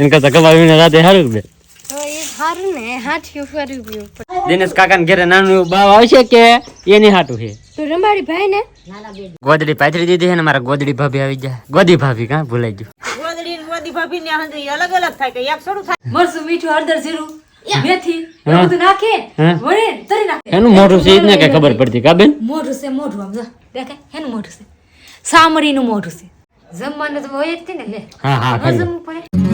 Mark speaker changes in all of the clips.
Speaker 1: એને કરતા કબાવીને રાતે સારું બે. દિનેશ કાકાને ઘરે નાનું એવું બાવ આવશે કે એની હાટું છે?
Speaker 2: રંબાડી ભાઈ ને?
Speaker 1: ગોદડી પાથરી દીધી છે ને મારા ગોદડી ભાભી આવી જાય ગોદી ભાભી કાં ભૂલાઈ ગયું.
Speaker 3: ગોદડી ને ભાભી ને અલગ અલગ થાય કે એક થોડું થાય.
Speaker 4: મરચું મીઠું હળદર જીરું મેથી બધું નાખે. વળે તરી નાખે.
Speaker 1: એનું મોઢું છે ને કઈ ખબર પડતી કા બેન?
Speaker 4: મોઢું છે મોઢું આમ જો. દેખે એનું મોઢું છે. સામરીનું મોઢું છે. જમવાનું તો હોય જ ને લે.
Speaker 1: હા હા
Speaker 4: ન
Speaker 1: ખાઈ લો.
Speaker 4: જમવું પડે.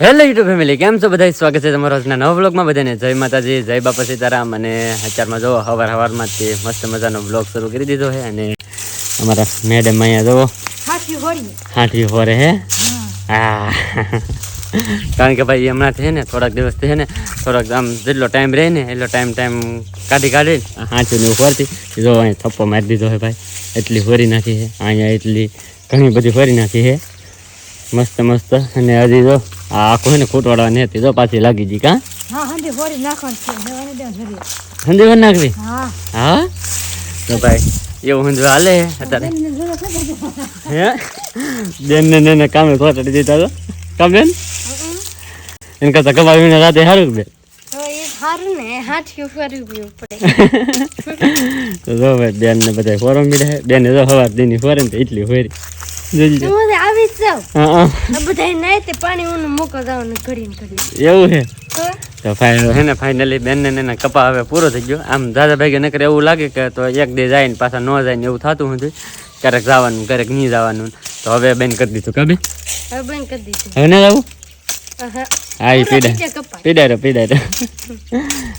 Speaker 1: હેલો યુટ્યુબ ફેમિલી કેમ છો બધા સ્વાગત છે તમારો આજના નવા બ્લોગમાં બધાને. જય માતાજી જય બાપા સીતારામ. અને અત્યારમાં જો હવાર હવારમાં જ તે મસ્ત મજાનો બ્લોગ શરૂ કરી દીધો છે અને અમારા મેડમ અહીંયા
Speaker 4: જુઓ
Speaker 1: હાથી હોરે હે? હા. કારણ કે ભાઈ હમણાંથી છે ને થોડાક દિવસથી છે ને થોડાક આમ જેટલો ટાઈમ રહે ને એટલો ટાઈમ ટાઈમ કાઢી કાઢી હાથીને ઉપરથી જો અહીં થપ્પો મારી દીધો છે ભાઈ. એટલી ફરી નાખી છે. અહીંયા એટલી ઘણી બધી ફરી નાખી છે. મસ્ત મસ્ત. અને હજી જો આ આખું છે ને ખૂટવાડવાની હતી જો પાછી લાગી જી કા?
Speaker 4: હંધી
Speaker 1: હંધી નાખવી?
Speaker 4: હા.
Speaker 1: હા? તો ભાઈ એવું હંધુ હાલે? અત્યારે? હે? બેન ને ને કામે ખોટાડી દીધા તો? કા બેન? એને કરતા કબાવીને રાતે સારું બે
Speaker 2: તો ને હાથિયું ફરી ગયું
Speaker 1: જો ભાઈ બેન ને બધા ફોરમ મીડે બેન જો હવાર દીની ફોરે ને તો એટલી ફોરી જોઈ
Speaker 2: હું આવી જ જાઉં
Speaker 1: હા હા.
Speaker 2: બધા નહીં તે પાણી મૂકો ઘડી
Speaker 1: એવું
Speaker 2: તો
Speaker 1: તો હે ને ફાઇનલી બેન ને એના કપા હવે પૂરો થઈ ગયો. આમ દાદા ભાઈ નકર એવું લાગે કે તો એક દે જાય ને પાછા ન જાય ને એવું થતું હતું ક્યારેક જવાનું ક્યારેક નહીં જવાનું. તો હવે બેન કરી દીધું કબી
Speaker 2: હવે કરી દીધું.
Speaker 1: હવે ના જવું? હા એ પીડા.
Speaker 2: નીચે કપાય
Speaker 1: પીડાય પીડાય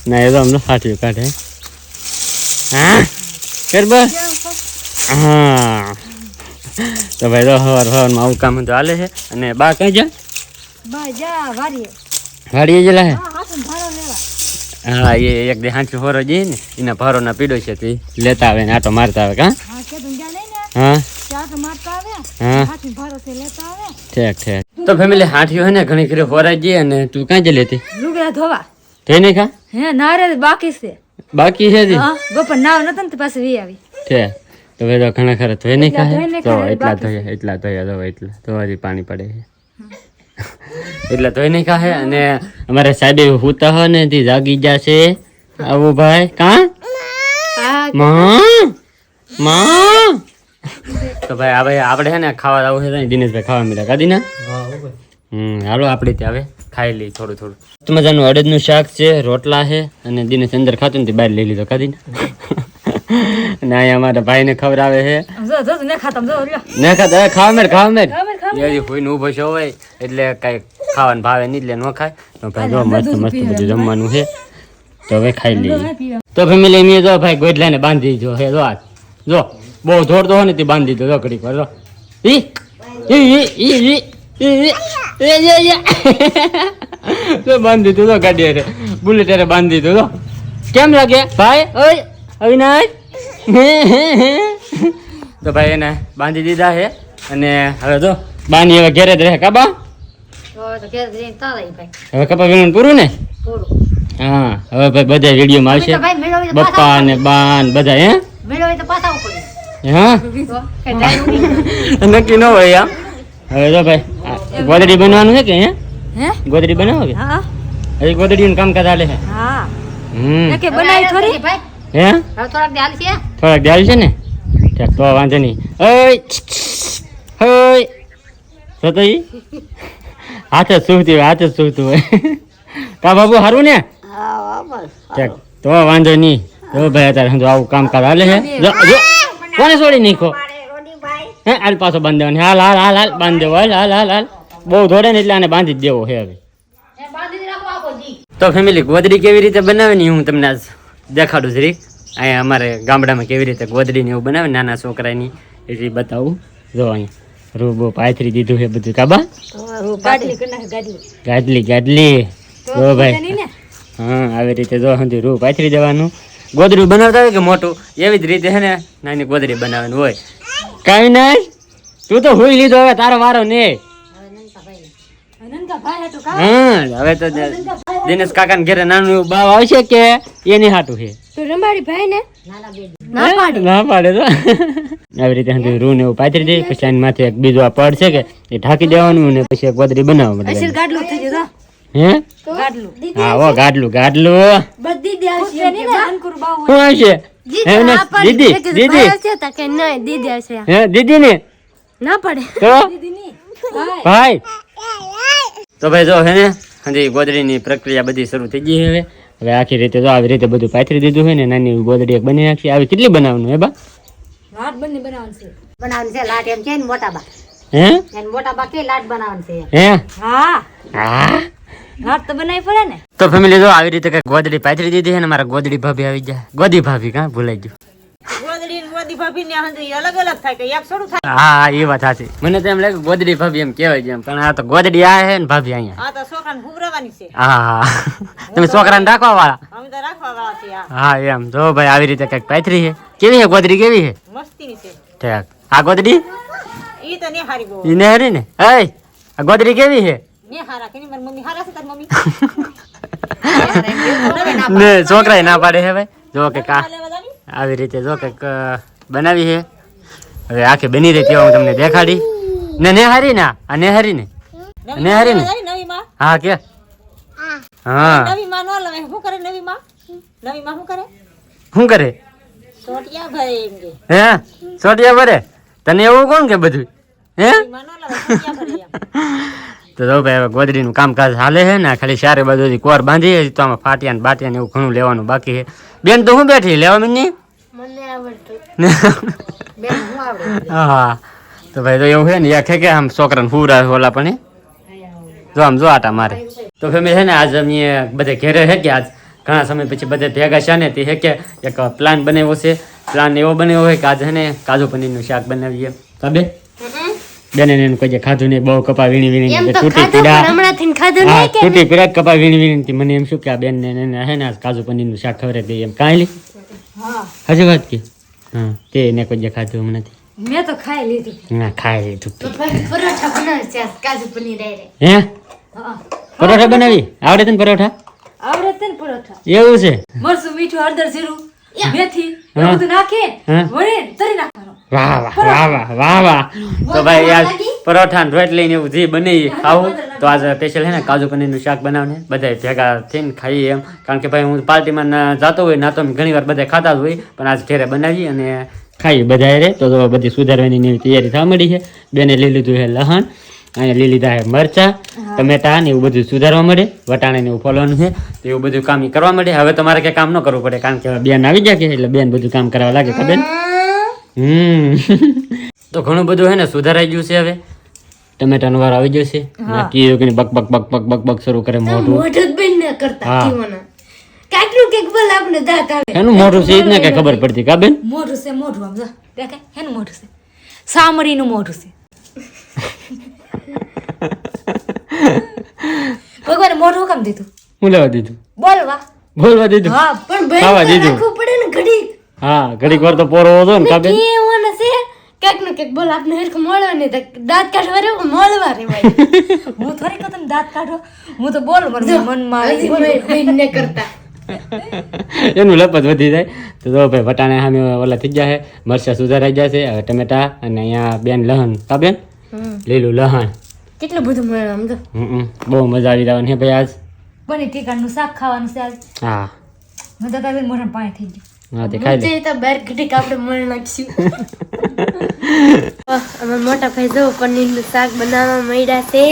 Speaker 1: ના એ તો આમ ફાટ્યું કાઢે. હા? કર બસ? હા. તો ભાઈ તો હવાર સવારમાં આવું કામ તો હાલે છે. અને બા કઈ જા
Speaker 4: બા જા વારીએ
Speaker 1: વાડીએ જેલા હે
Speaker 4: હા ભારો
Speaker 1: એ એક દે હાંચું ફોરો જઈએ ને એના ફારોના પીડો છે તે લેતા આવે ને આટો મારતા આવે કા?
Speaker 4: હા ને ભારો
Speaker 1: ઠીક ઠીક. તો ફેમિલી હાંઠીઓ હે ને ઘણી ખરી ફોરાઈ જઈએ અને તું કાં જ લેતી
Speaker 4: લુગડા ધોવા.
Speaker 1: થઈ નહીં ખા
Speaker 4: હે નારે બાકી છે.
Speaker 1: બાકી છે જી
Speaker 4: બપોર નાવ નતો ને તો વી આવી.
Speaker 1: છે તો ઘણા ખરા ધોઈ નહીં ખાય તો એટલા ધોયા એટલા ધોયા તો એટલા. તો હજી પાણી પડે છે. એટલા ધોઈ નહીં ખાય અને અમારે સાહેબે હુતા હોય ને તે જાગી જશે આવું ભાઈ કાં?
Speaker 4: હા.
Speaker 1: માં? માં? તો ભાઈ આ ભાઈ આપણે છે ને ખાવા આવું છે દિનેશભાઈ ખાવા મળ્યા. કાદી ના? હમ હાલો આપણે ત્યાં હવે ખાઈ લઈ થોડું થોડું. મજાનું અડદનું શાક છે રોટલા છે અને દિનેશ અંદર ખાતું ને તે બહાર લઈ લીધો. કાદી અને અહીંયા અમારા
Speaker 4: ભાઈ ને ખબર આવે છે
Speaker 1: ને ખાતા ખાવા મેર ખાવા મેર એ કોઈ ઊભો છો હોય એટલે કઈ ખાવાનું ભાવે નહીં એટલે ન ખાય તો ભાઈ જો મસ્ત મસ્ત બધું જમવાનું છે તો હવે ખાઈ લઈએ તો ફેમિલી મેં જો ભાઈ ગોદલાને બાંધી દીધો હે જો આ જો બહુ દોડતો હોય ને તે બાંધી દીધો જો ઘડીક વાર જો ઈ ઈ ઈ ઈ ઈ તો બાંધી દીધો ગાડી. બુલેટ બાંધી દીધો કેમ લાગે ભાઈ ઓય અવિનાશ તો ભાઈ એને બાંધી દીધા છે. અને હવે તો બાની હવે ઘેરે જ રહે કાબા હવે કપા વિમાન પૂરું ને? હા હવે ભાઈ બધા વિડીયોમાં આવશે.
Speaker 4: તો ને બા
Speaker 1: બપ્પા ને બાન બધા હે?
Speaker 4: મેળવી તો પાછા ઉપર
Speaker 1: હા? નક્કી ન હોય આમ હવે તો ભાઈ ગોદડી બનવાનું છે કે હે?
Speaker 4: હે?
Speaker 1: ગોદડી બનાવો કે?
Speaker 4: હા.
Speaker 1: હજી ગોદડીનું કામ ચાલે છે.
Speaker 4: હા.
Speaker 1: હમ.
Speaker 4: કે બનાવી થોડી? ભાઈ
Speaker 1: હે?
Speaker 4: થોડાક ધ્યાન છે?
Speaker 1: થોડાક દાલ છે ને? ઠીક તો વાંધો નહીં. ઓય! હોય તો હાથે જ સૂવતી હોય હાથે જ હોય. કા બાબુ સારું ને? ઠીક તો વાંધો નહીં. તો ભાઈ અત્યારે જો આવું કામકાજ હાલે છે. જો જો કોને છોડી નાખો હે હાલ પાછો બાંધી દેવાની. હાલ હાલ હાલ હાલ બાંધ દેવો. હાલ હાલ હાલ હાલ. બહુ ધોડે ને એટલે આને બાંધી જ દેવો છે હવે. તો ફેમિલી ગોદડી કેવી રીતે બનાવે ને હું તમને આજ દેખાડું જરીક અહીંયા અમારે ગામડામાં કેવી રીતે ગોદડીને એવું બનાવે નાના છોકરાની. એટલી બતાવું. જો અહીંયા રૂબો પાથરી દીધું છે બધું. કાબા
Speaker 4: ગાદલી ગાડલી
Speaker 1: જો ભાઈ. હા આવી રીતે જો સમજી રૂ પાથરી દેવાનું. ગોદડું બનાવતા હોય કે મોટું? એવી જ રીતે છે ને નાની ગોદડી બનાવવાની હોય. કાંઈ નહીં. તું તો હુઈ લીધો હવે તારો વારો
Speaker 4: નહીં.
Speaker 1: હા હવે તો દિનેશ કાકા ને ઘરે નાનું એવું બાવ આવશે કે એની હાટું છે.
Speaker 2: તો રંબાડી ભાઈ ને? ના પાડે.
Speaker 1: ના પાડે તો. આવી રીતે હંધું રૂ ને એવું પાથરી દે પછી આની માથે એક બીજું આ પડ છે કે એ ઢાંકી દેવાનું ને પછી એક ગોદડી બનાવવા માટે
Speaker 4: ગાડલું થઈ
Speaker 1: હે?
Speaker 4: ગાડલું.
Speaker 1: હા ઓ ગાડલું ગાડલું
Speaker 2: બધી દે
Speaker 4: ને. અંકુર બાવ
Speaker 1: હે દીદી દીદી.
Speaker 2: કે નહીં દીદી છે
Speaker 1: હે દીદી ને
Speaker 2: ના પડે.
Speaker 1: તો? ભાઈ. તો ભાઈ જો હે ને? હજી ગોદડીની પ્રક્રિયા બધી શરૂ થઈ ગઈ હવે. હવે આખી રીતે તો આવી રીતે બધું પાથરી દીધું હોય ને નાની ગોદડી એક બની નાખી. આવી કેટલી બનાવવાનું હે બા?
Speaker 4: લાટ બની બનાવવાનું છે.
Speaker 3: બનાવવાનું છે? લાટ એમ છે ને મોટા બા.
Speaker 1: હે?
Speaker 3: એમ મોટા બા કે લાટ બનાવવાનું છે?
Speaker 1: હે?
Speaker 4: હા.
Speaker 1: હા?
Speaker 4: તો બનાવી પડે ને.
Speaker 1: તો ફેમિલી જો આવી રીતે કઈ ગોદડી પાથરી દીધી છે ને મારા ગોદડી ભાભી આવી ગયા. ગોદી ભાભી કાં ભૂલાઈ ગયું.
Speaker 3: ગોદી ભાભી ને હંધી અલગ અલગ થાય કે એક થોડું થાય.
Speaker 1: હા હા એ વાત સાચી. મને તો એમ લાગે ગોદડી ભાભી એમ કહેવાય પણ આ તો ગોદડી આ ને ભાભી અહીંયા.
Speaker 3: આ તો છોકરાને હુવરાવાની છે.
Speaker 1: હા હા. તમે છોકરાને રાખવા વાળા
Speaker 3: અમે તો રાખવા વાળા છે
Speaker 1: હા એમ. જો ભાઈ આવી રીતે કંઈક પાથરી છે. કેવી છે ગોદડી કેવી છે?
Speaker 3: મસ્તીની છે.
Speaker 1: ઠેક. આ ગોદડી?
Speaker 3: ઈ તો ને હારી બહુ.
Speaker 1: ઈ ને હરી ને? એય આ ગોદડી કેવી છે?
Speaker 3: ને હારા કે મારી મમ્મી હારા છે તારી મમ્મી?
Speaker 1: ને છોકરાએ ના પાડે હે ભાઈ. જો કે કા આવી રીતે જો કંઈક અ, બનાવી છે? હવે આખી બની રહી તેવા હું તમને દેખાડી. ને નેહારી ને આ નેહારી ને. નેહારી ને. હા કે. હા.
Speaker 3: નવી માં નો લવે શું કરે નવી માં? નવી માં શું કરે?
Speaker 1: શું કરે?
Speaker 3: સોટિયા ભરે એમ કે.
Speaker 1: હે? સોટિયા ભરે તને એવું કોણ કે બધું? હે?
Speaker 3: નવી માં નો લવે સોટિયા ભરે એમ.
Speaker 1: તો જો ભાઈ હવે ગોદડીનું કામકાજ હાલે છે ને ખાલી ચારે બાજુથી કોર બાંધી તો આમાં ફાટિયા ને બાટિયા ને એવું ઘણું લેવાનું બાકી છે. બેન તો હું બેઠી? લેવા મીની હા. તો ભાઈ તો એવું છે ને યા કે આમ છોકરાને ફૂરા ઓલા પણ જો આમ જો આટા મારે. તો ફેમિલી છે ને આજ અમે બધે ઘેરે છે કે આજ ઘણા સમય પછી બધે ભેગા છે ને તે છે કે એક પ્લાન બનાવ્યો છે. પ્લાન એવો બનાવ્યો હોય કે આજ ને કાજુ પનીરનું શાક બનાવીએ. તબે બેને એને કોઈ ખાધું નહીં બહુ કપા વીણી વીણી તૂટી પીડા. તૂટી પીડા કપા વીણી વીણી મને એમ શું કે આ બેન ને હે ને કાજુ પનીરનું શાક ખવરે દઈએ. એમ કાંઈ લી હજી વાત કે? હા તે એને કોઈ જે ખાધું હમણાં
Speaker 4: મેં તો ખાઈ લીધું.
Speaker 1: ના ખાઈ લીધું
Speaker 2: તો. પરોઠા બનાવે છે કાજુ પનીર હારે.
Speaker 1: હે? પરોઠા બનાવી? આવડે તને પરોઠા?
Speaker 4: આવડે તને પરોઠા.
Speaker 1: એવું છે?
Speaker 4: મરસું મીઠું હળદર જીરું મેથી. એવું નાખે વળે તરી નાખવાનું.
Speaker 1: વાહ વાહ વાહ વાહ વાહ વાહ. તો ભાઈ આજ પરોઠા ને રોટલી ને એવું જે બની ખાવું તો આજે સ્પેશિયલ હે ને કાજુ પનીરનું શાક બનાવને બધા ભેગા થઈને ખાઈએ એમ. કારણ કે ભાઈ હું પાર્ટીમાં જતો હોય ના તો ઘણી વાર બધા ખાતા જ હોય પણ આજ ઘેરે બનાવી અને ખાઈ બધા રે. તો બધી સુધારવાની તૈયારી થવા મળી છે. બેને લઈ લીધું છે લહણ અને લઈ લીધા છે મરચા ટમેટા ને એવું બધું સુધારવા મળે વટાણા ને એવું ફોલવાનું છે. તો એવું બધું કામ કરવા મળે હવે તમારે કઈ કામ ન કરવું પડે કારણ કે બેન આવી જાય કે એટલે બેન બધું કામ કરવા લાગે ખબર? હમ. તો ઘણું બધું હે ને સુધારાઈ ગયું છે હવે. ટમેટાનો વાર આવી ગયો છે. નાખી કે બક બક બક બક બક બક શરૂ કરે મોઢું.
Speaker 2: મોઢું જ ન કરતા
Speaker 1: હા.
Speaker 2: જીવોના. કાકરું કેક બોલ આપણે દાંત આવે.
Speaker 1: એનું મોઢું છે ને કે ખબર પડતી કા બેન?
Speaker 4: મોઢું છે મોઢું આમ જો. દેખાય હેનું મોઢું છે. સામરીનું મોઢું છે. ભગવાન મોઢું કામ દીધું?
Speaker 1: હું લેવા દીધું?
Speaker 4: બોલવા?
Speaker 1: બોલવા દીધું?
Speaker 4: હા
Speaker 2: પણ
Speaker 1: ખાવા દીધું.
Speaker 2: પડે ને ઘડી
Speaker 1: હા ઘડીક વાર તો પોરો હતો ને કા બેન
Speaker 2: કેવું છે. કેક ને કેક બોલ આપને હરખું મળવા તો દાંત કાઢવા રે મળવા રે ભાઈ
Speaker 4: હું થોડી કહું તમે દાંત કાઢો. હું તો બોલ મારું
Speaker 2: ભાઈ બંધ ન કરતા.
Speaker 1: એનું લપત વધી જાય. તો જો ભાઈ વટાણા સામે ઓલા થઈ જાય મરચા સુધારાઈ જશે હવે ટમેટા અને અહીંયા બેન લહણ. કા બેન? લીલું લહણ.
Speaker 2: કેટલું બધું મળે આમ તો.
Speaker 1: બહુ મજા આવી જવાની હે ભાઈ આજ.
Speaker 4: પનીર ટીકાનું શાક ખાવાનું છે આજ.
Speaker 1: હા.
Speaker 4: મજા તો મોઢા પાણી થઈ ગયું.
Speaker 1: હા તે ખાઈ લે
Speaker 2: તો બાર ઘડીક આપણે મળી નાખશું. અમે મોટા ભાઈ જો પનીર શાક બનાવવા મળ્યા છે.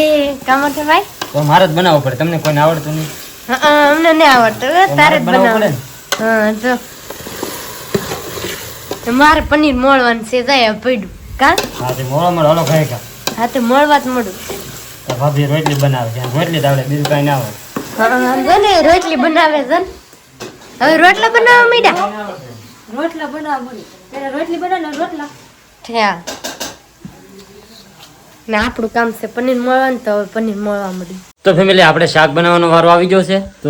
Speaker 2: કા મોટા ભાઈ?
Speaker 1: તો મારે જ બનાવવું પડે. તમને કોઈને આવડતું નહીં?
Speaker 2: હા અમને નહીં આવડતું. તારે જ
Speaker 1: મારે બનાવવું
Speaker 2: હા જો. મારે પનીર મોળવાનું છે જાય પડ્યું. કા?
Speaker 1: હા તે મોળો મોળો હલો ખાઈ ખા
Speaker 2: હા તો મળવા જ
Speaker 1: ભાભી રોટલી બનાવે છે. રોટલી જ આવડે બીજું કાંઈ ના આવે
Speaker 2: હા ને રોટલી બનાવે છે ને. હવે રોટલા બનાવવા મીડા
Speaker 4: રોટલા બનાવવા મળી રોટલી બનાવે ને રોટલા.
Speaker 2: ને આપણું કામ છે પનીર મળવાનું તો હવે પનીર મળવા મળ્યું
Speaker 1: તો ફેમિલી આપણે શાક બનાવવાનો વારો આવી ગયો છે. તો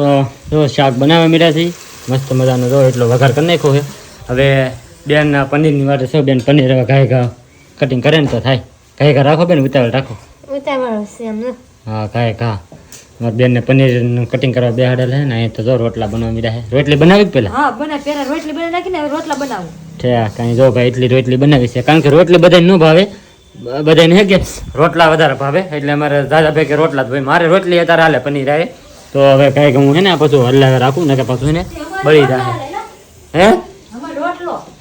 Speaker 1: જો શાક બનાવવા મીડ્યા છે મસ્ત મજાનો જો એટલો વઘાર કરી નાખ્યો છે. હવે બેન પનીરની વાત છે બેન પનીર હવે ઘાય ઘા કટિંગ કરે ને તો થાય. ઘાય ઘા રાખો બેન ઉતાવળ રાખો.
Speaker 2: ઉતાવળ છે એમ
Speaker 1: હા ઘાય ઘા. મારા બેનને પનીરનું કટિંગ કરવા બેહાડેલ હે ને અહીં તો જો રોટલા બનાવી મીડા હે. રોટલી બનાવી પેલા?
Speaker 4: હા બના પેલા રોટલી બનાવી નાખીને હવે રોટલા બનાવું.
Speaker 1: ઠેક કાંઈ જો ભાઈ એટલી રોટલી બનાવી છે. કારણ કે રોટલી બધાને ન ભાવે. બધાને હે કે રોટલા વધારે ભાવે? એટલે અમારે દાદા ભાઈ કે રોટલા ભાઈ મારે રોટલી અત્યારે હાલે પનીર આવે. તો હવે કાંઈક હું હે ને પાછું હલ્લા રાખું ને કે પાછું ને બળી જાય. હે?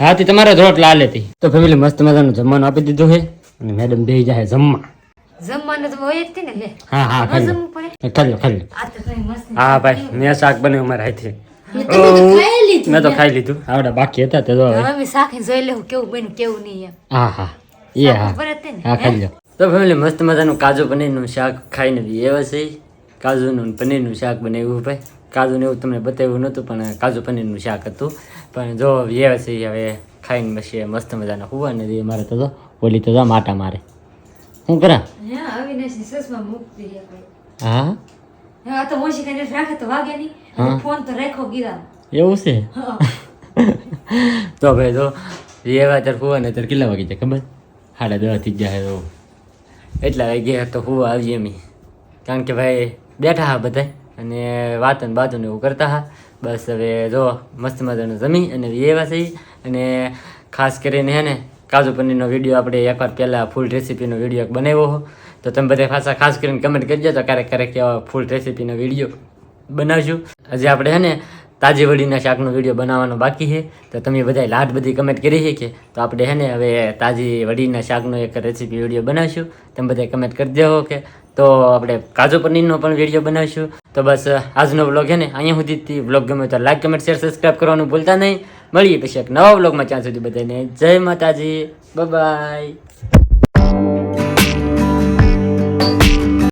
Speaker 1: હા તે તમારે રોટલા હાલે તી. તો ફેમિલી મસ્ત મજાનું જમવાનું આપી દીધું છે અને મેડમ બે જાય જમવા.
Speaker 4: જમવાનું તો હોય જ ને લે.
Speaker 1: હા હા
Speaker 4: તમે મસ્ત
Speaker 1: હા ભાઈ મેં શાક બનાવ્યું મારા હાથે.
Speaker 2: તમે તો ખાઈ લીધું
Speaker 1: મેં તો ખાઈ લીધું. આવડા બાકી હતા તે જો હવે.
Speaker 4: હવે જોઈ લેવું કેવું બન્યું કેવું નહીં એમ.
Speaker 1: હા હા. એ હા. હા ખાઈ લો. તો ફેમિલી મસ્ત મજાનું કાજુ પનીરનું શાક ખાઈને બી એવા છે. કાજુનું ને પનીરનું શાક બનાવ્યું ભાઈ. કાજુને એવું તમને બતાવ્યું નહોતું પણ કાજુ પનીરનું શાક હતું. પણ જો એવા છે હવે ખાઈને પછી મસ્ત મજાના હુવા ને મારે તો ઓલી તો માટા મારે. શું કરા?
Speaker 4: અવિનાશની સસમાં મૂકતી રહે
Speaker 1: હા?
Speaker 4: હા તો મોશી કરીને રાખે તો વાગે નહીં. ફોન તો રાખ્યો ગીરા
Speaker 1: એવું છે? તો ભાઈ જો એવા અત્યારે ફુવા ને અત્યારે કેટલા વાગી જાય ખબર? સાડા દસ થઈ જાય તો એટલા વાગ્યા તો હુવા આવીએ અમે કારણ કે ભાઈ બેઠા હા બધા. અને વાતન ને એવું કરતા હા. બસ હવે જો મસ્ત મજાનું જમી અને એવા થઈ અને ખાસ કરીને હે ને કાજુ પનીરનો વીડિયો આપણે એકવાર પહેલાં ફૂલ રેસીપીનો વીડિયો બનાવ્યો તો તમે બધા પાછા ખાસ કરીને કમેન્ટ કરજો તો ક્યારેક ક્યારેક એવા ફૂલ રેસીપીનો વીડિયો બનાવશું. હજી આપણે હે ને તાજી વડીના શાકનો વીડિયો બનાવવાનો બાકી છે. તો તમે બધા લાટ બધી કમેન્ટ કરી છે કે? તો આપણે હે ને હવે તાજી વડીના શાકનો એક રેસીપી વીડિયો બનાવશું. તમે બધા કમેન્ટ કરી દેવો કે? તો આપણે કાજુ પનીરનો પણ વીડિયો બનાવીશું. તો બસ, આજનો વ્લોગ છે ને અહીંયા સુધી બ્લોગ ગમે તો લાઈક કમેન્ટ શેર સબસ્ક્રાઈબ કરવાનું ભૂલતા નહીં. મળીએ પછી એક નવા બ્લોગમાં ત્યાં સુધી બધાને જય માતાજી. બાય